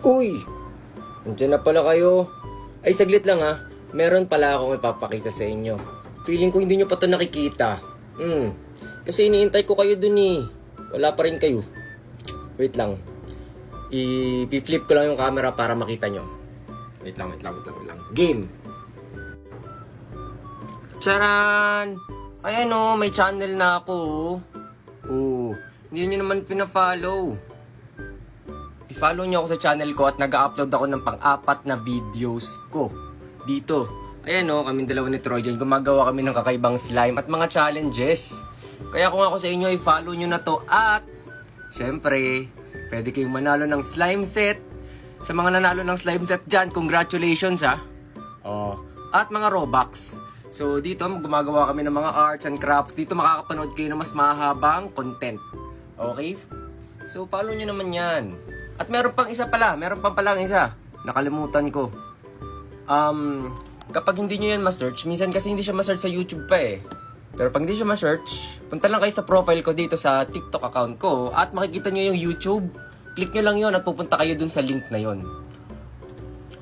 Uy! Nandiyan na pala kayo. Ay, saglit lang ha. Meron pala akong ipapakita sa inyo. Feeling ko hindi nyo pa ito nakikita. Hmm. Kasi iniintay ko kayo dun eh. Wala pa rin kayo. Wait lang. I-flip ko lang yung camera para makita nyo. Wait lang, wait lang, wait lang, wait lang. Game! Charan! Ayan o, may channel na ako. oh. Oo. Hindi nyo naman pina-follow. I-follow nyo ako sa channel ko at nag-upload ako ng pang-apat na videos ko. Dito. Ayan o, kaming dalawa ni Trojan, gumagawa kami ng kakaibang slime at mga challenges. Kaya kung ako sa inyo, i-follow nyo na to at syempre, pwede kayong manalo ng slime set. Sa mga nanalo ng slime set dyan, congratulations ha. Oh, at mga Robux. So dito gumagawa kami ng mga arts and crafts. Dito makakapanood kayo ng mas mahabang content. Okay? So follow nyo naman yan. At meron pang isa pala, meron pang palang isa. Nakalimutan ko. Um, kapag hindi nyo yan ma-search, minsan kasi hindi siya ma-search sa YouTube pa eh. Pero pag hindi siya ma-search, punta lang kayo sa profile ko dito sa TikTok account ko at makikita nyo yung YouTube. Click nyo lang yon at pupunta kayo dun sa link na yon.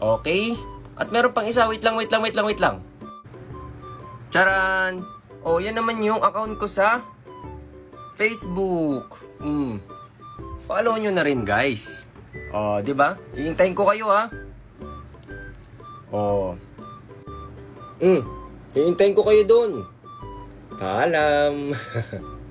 Okay? At meron pang isa, wait lang, wait lang, wait lang, wait lang. Charan! O, yan naman yung account ko sa Facebook. Mm. Follow nyo na rin, guys. O, di ba? Iintayin ko kayo, ha? O. Mm. Iintayin ko kayo dun. Paalam.